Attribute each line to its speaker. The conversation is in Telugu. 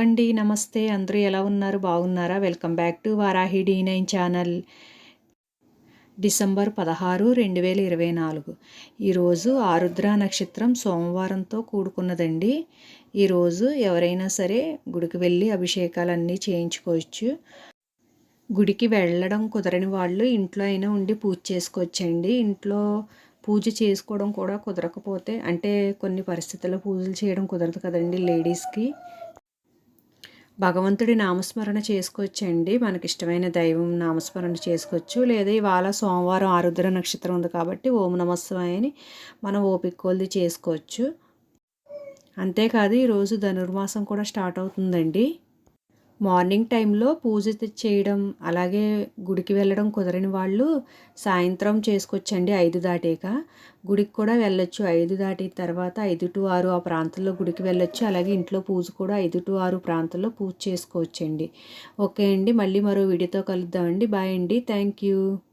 Speaker 1: అండి నమస్తే. అందరూ ఎలా ఉన్నారు? బాగున్నారా? Welcome back to Varahi D nine channel. December పదహారు రెండు వేల ఇరవై నాలుగు. ఈరోజు ఆరుద్ర నక్షత్రం సోమవారంతో కూడుకున్నదండి. ఈరోజు ఎవరైనా సరే గుడికి వెళ్ళి అభిషేకాలన్నీ చేయించుకోవచ్చు. గుడికి వెళ్ళడం కుదరని వాళ్ళు ఇంట్లో అయినా ఉండి పూజ చేసుకోవచ్చండి. ఇంట్లో పూజ చేసుకోవడం కూడా కుదరకపోతే అంటే కొన్ని పరిస్థితుల్లో పూజలు చేయడం కుదరదు కదండి లేడీస్కి. భగవంతుడి నామస్మరణ చేసుకోవచ్చండి. మనకిష్టమైన దైవం నామస్మరణ చేసుకోవచ్చు. లేదా ఇవాళ సోమవారం ఆరుద్ర నక్షత్రం ఉంది కాబట్టి ఓం నమస్వాయని మనం ఓపిక చేసుకోవచ్చు. అంతేకాదు ఈరోజు ధనుర్మాసం కూడా స్టార్ట్ అవుతుందండి. మార్నింగ్ టైంలో పూజ చేయడం అలాగే గుడికి వెళ్ళడం కుదరని వాళ్ళు సాయంత్రం చేసుకోవచ్చండి ఐదు దాటాక. గుడికి కూడా వెళ్ళొచ్చు. ఐదు దాటిన తర్వాత ఐదు టు ఆరు ఆ ప్రాంతంలో గుడికి వెళ్ళొచ్చు. అలాగే ఇంట్లో పూజ కూడా ఐదు టు ఆరు ప్రాంతంలో పూజ చేసుకోవచ్చండి. ఓకే అండి. మళ్ళీ మరో వీడియోతో కలుద్దామండి. బాయ్ అండి. Thank you.